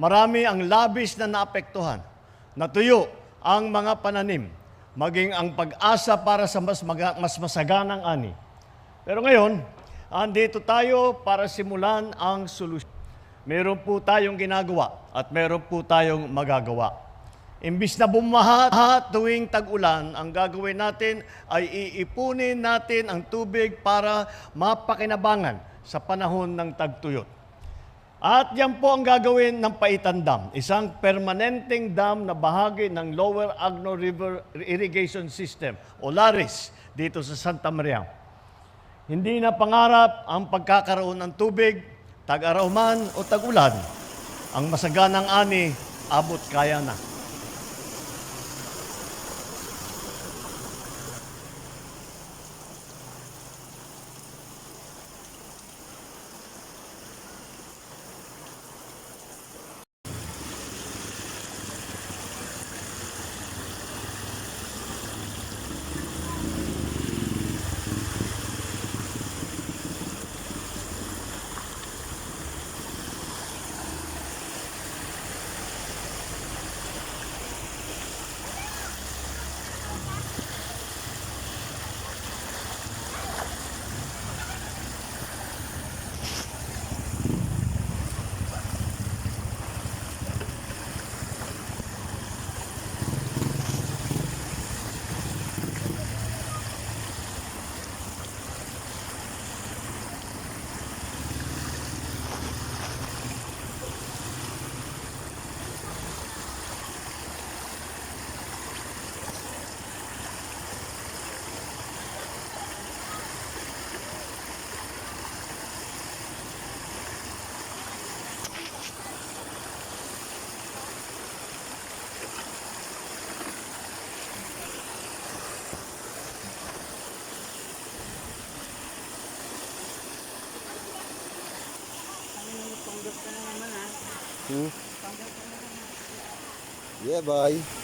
marami ang labis na naapektuhan. Natuyo ang mga pananim, maging ang pag-asa para sa mas, maga- mas masaganang ani. Pero ngayon, andito tayo para simulan ang solusyon. Meron po tayong ginagawa at meron po tayong magagawa. Imbis na bumaha tuwing tag-ulan, ang gagawin natin ay iipunin natin ang tubig para mapakinabangan sa panahon ng tagtuyot. At yan po ang gagawin ng Paitan Dam, isang permanenteng dam na bahagi ng Lower Agno River Irrigation System o LARIS dito sa Santa Maria. Hindi na pangarap ang pagkakaroon ng tubig, tag-araw man o tag-ulan. Ang masaganang ani, abot kaya na. Yeah, bye.